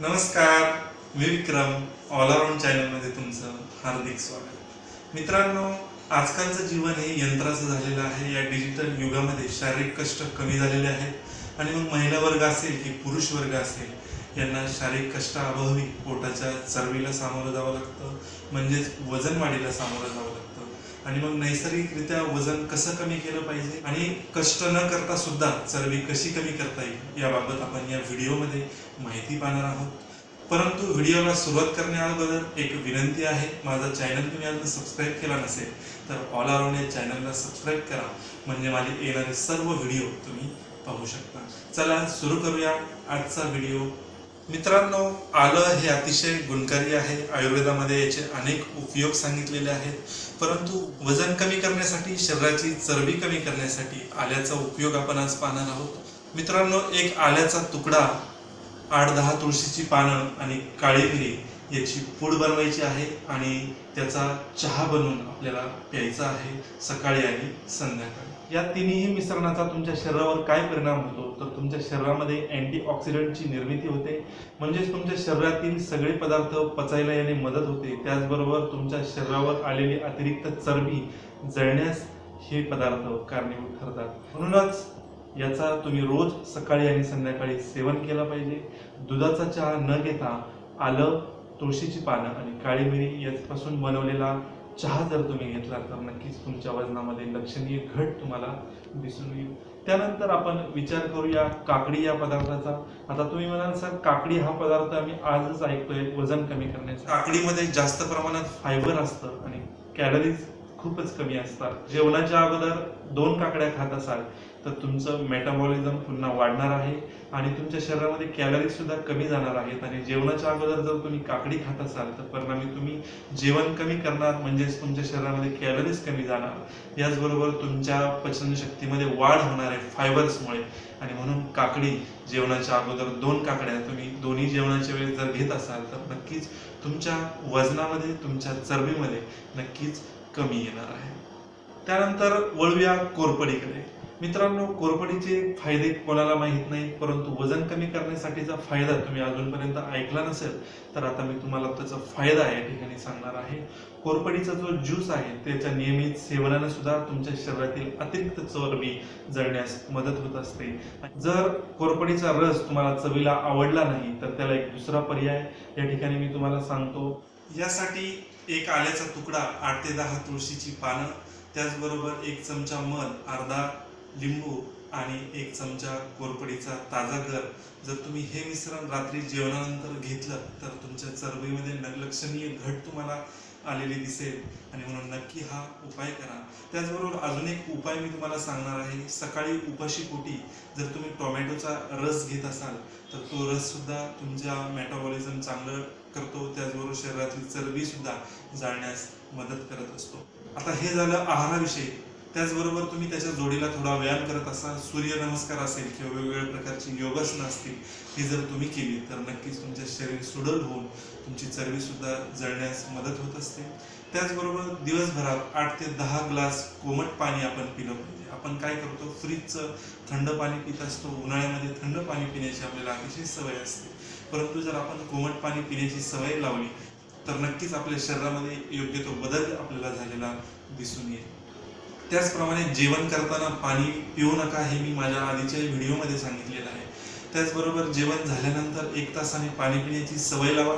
नमस्कार मी विक्रम all around चॅनलमध्ये तुमचं हार्दिक स्वागत. मित्रांनो आजकालचं जीवन हे यंत्राचं झालेलं आहे. या डिजिटल युगामध्ये शारीरिक कष्ट कमी झालेले आहेत. आणि मग महिला वर्ग असेल की पुरुष वर्ग असेल यांना शारीरिक कष्टाअभावी पोटाच्या चरबीला सामोरं जावं लागतं. म्हणजेच वजन वाढीला सामोरं जावं लागतं. आणि मग नैसर्गिकरित्या वजन कसं कमी केलं पाहिजे आणि कष्ट न करता सुद्धा चरबी कशी कमी करता येईल याबाबत आपण या व्हिडिओमध्ये माहिती पाहणार आहोत. परंतु व्हिडिओला सुरुवात करण्याअगोदर एक विनंती आहे माझा चॅनल तुम्ही अजून सबस्क्राईब केला नसेल तर ऑल अराउंड या चॅनलला सबस्क्राईब करा म्हणजे माझे येणारे सर्व व्हिडिओ तुम्ही पाहू शकता. चला सुरू करूया आजचा व्हिडिओ. मित्रांनो आलं हे अतिशय गुणकारी आहे. आयुर्वेदामध्ये याचे अनेक उपयोग सांगितलेले आहेत. परंतु वजन कमी करण्यासाठी शरीराची चरबी कमी करण्यासाठी आल्याचा उपयोग आपण आज पाहणार आहोत. मित्रांनो एक आल्याचा तुकडा आठ दहा तुळशीची पानं आणि काळी मिरी याची पूड बनवायची आहे आणि त्याचा चहा बनवून आपल्याला प्यायचा आहे सकाळी आणि संध्याकाळी. या तिन्ही मिश्रणाचा तुमच्या शरीरावर काय परिणाम होतो? तर तुमच्या शरीरामध्ये अँटीऑक्सिडंटची निर्मिती होते. म्हणजेच तुमच्या शरीरातील सगळे पदार्थ पचायला याने मदत होते. त्याचबरोबर तुमच्या शरीरावर आलेली अतिरिक्त चरबी जळण्यास हे पदार्थ कारणीभूत ठरतात. म्हणूनच याचा तुम्ही रोज सकाळी आणि संध्याकाळी सेवन केला पाहिजे. दुधाचा चहा न घेता आलं तुळशीची पानं आणि काळी मिरी यापासून बनवलेला चहा जर तुम्ही घेतला तर नक्कीच तुमच्या वजनामध्ये लक्षणीय घट तुम्हाला दिसून येईल. त्यानंतर आपण विचार करूया काकडी या पदार्थाचा. आता तुम्ही म्हणाल सर काकडी हा पदार्थ आम्ही आजच ऐकतोय वजन कमी करण्याचा. काकडीमध्ये जास्त प्रमाणात फायबर असतं आणि कॅलरीज खूपच कमी असतात. जेवणाच्या अगोदर दोन काकड्या खात असाल तर तुमचं मेटाबॉलिझम पुन्हा वाढणार आहे आणि तुमच्या शरीरामध्ये कॅलरीज सुद्धा कमी जाणार आहेत. आणि जेवणाच्या अगोदर जर तुम्ही काकडी खात असाल तर परिणामी तुम्ही जेवण कमी करणार म्हणजेच तुमच्या शरीरामध्ये कॅलरीज कमी जाणार. याचबरोबर तुमच्या पचनशक्तीमध्ये वाढ होणार आहे फायबर्समुळे आणि म्हणून काकडी जेवणाच्या अगोदर दोन काकड्या तुम्ही दोन्ही जेवणाच्या वेळी जर घेत असाल तर नक्कीच तुमच्या वजनामध्ये तुमच्या चरबीमध्ये नक्कीच कमी येणार आहे. त्यानंतर वळूया कोरपडीकडे. मित्रांनो कोरपडीचे फायदे कोणाला माहीत नाही परंतु वजन कमी करण्यासाठीचा फायदा तुम्ही अजूनपर्यंत ऐकला नसेल तर आता मी तुम्हाला त्याचा फायदा या ठिकाणी सांगणार आहे. कोरपडीचा जो ज्यूस आहे त्याच्या नियमित सेवनाने सुद्धा तुमच्या शरीरातील अतिरिक्त चरबी जळण्यास मदत होत असते. जर कोरपडीचा रस तुम्हाला चवीला आवडला नाही तर त्याला एक दुसरा पर्याय या ठिकाणी मी तुम्हाला सांगतो. यासाठी एक आल्याचा तुकडा आठ ते दहा तुळशीची पानं त्याचबरोबर एक चमचा मध अर्धा लिंबू आणि एक चमचा कोरपडीचा ताजा गर जर तुम्ही हे मिश्रण रात्री जेवणानंतर घेतलं तर तुमच्या चरबीमध्ये लक्षणीय घट तुम्हाला आलेली दिसेल. आणि म्हणून नक्की हा उपाय करा. त्याचबरोबर अजून एक उपाय मी तुम्हाला सांगणार आहे. सकाळी उपाशी पोटी जर तुम्ही टोमॅटोचा रस घेत असाल तर तो रससुद्धा तुमच्या मेटाबॉलिझम चांगलं करतो. त्याचबरोबर शरीरातील चरबीसुद्धा जाळण्यास मदत करत असतो. आता हे झालं आहाराविषयी. त्याचबरोबर तुम्ही त्याच्या जोडीला थोडा व्यायाम करत असाल सूर्यनमस्कार असेल किंवा वेगवेगळ्या प्रकारची योगासनं असतील ही जर तुम्ही केली तर नक्कीच तुमचे शरीर सुडल होऊन तुमची चरबीसुद्धा जळण्यास मदत होत असते. त्याचबरोबर दिवसभरात आठ ते दहा ग्लास कोमट पाणी आपण पिलं पाहिजे. आपण काय करतो? फ्रीजचं थंड पाणी पित असतो. उन्हाळ्यामध्ये थंड पाणी पिण्याची आपल्याला अतिशय सवय असते. परंतु जर आपण कोमट पाणी पिण्याची सवय लावली तर नक्कीच आपल्या शरीरामध्ये योग्य तो बदल आपल्याला झालेला दिसून येईल. त्याचप्रमाणे जेवण करताना पाणी पिऊ नका हे मी माझ्या आधीच्या व्हिडिओमध्ये सांगितलेलं आहे. त्याचबरोबर जेवण झाल्यानंतर एक तासाने पाणी पिण्याची सवय लावा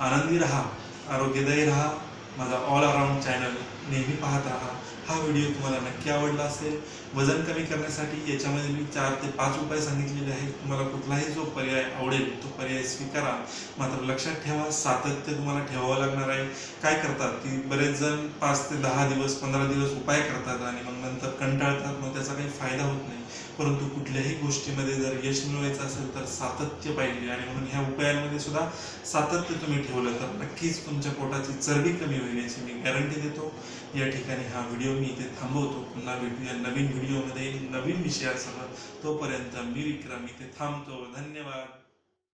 आनंदी राहा आरोग्यदायी राहा माझा ऑल अराउंड चॅनल नेहमी पाहत राहा. हा व्हिडिओ तुम्हाला नक्की आवडला असेल. वजन कमी करण्यासाठी याच्यामध्ये मी चार ते पाच उपाय सांगितलेले आहेत. तुम्हाला कुठलाही जो पर्याय आवडेल तो पर्याय स्वीकारा. मात्र लक्षात ठेवा सातत्य तुम्हाला ठेवावं लागणार आहे. काय करतात? की बरेच जण पाच ते दहा दिवस पंधरा दिवस उपाय करतात आणि मग नंतर कंटाळतात मग त्याचा काही फायदा होत नाही. परंतु कुठल्याही गोष्टीमध्ये जर यश मिळवायचं असेल तर सातत्य पाहिजे. आणि म्हणून ह्या उपायांमध्ये सुद्धा सातत्य तुम्ही ठेवलं तर नक्कीच तुमच्या पोटाची चरबी कमी होईल याची मी गॅरंटी देतो. या ठिकाणी हा व्हिडिओ मी इथे थांबवतो. पुन्हा भेटूया नवीन व्हिडिओमध्ये नवीन विषयासह. तोपर्यंत मी विक्रम इथे थांबतो. धन्यवाद.